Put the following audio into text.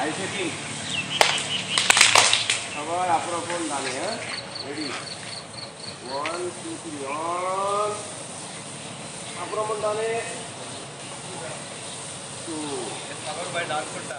আইসে কি? সবার আপন আপন দামে হ্যাঁ? Ready one two three one আপন আপন দামে টু সাগর ভাই ডাক কোনটা?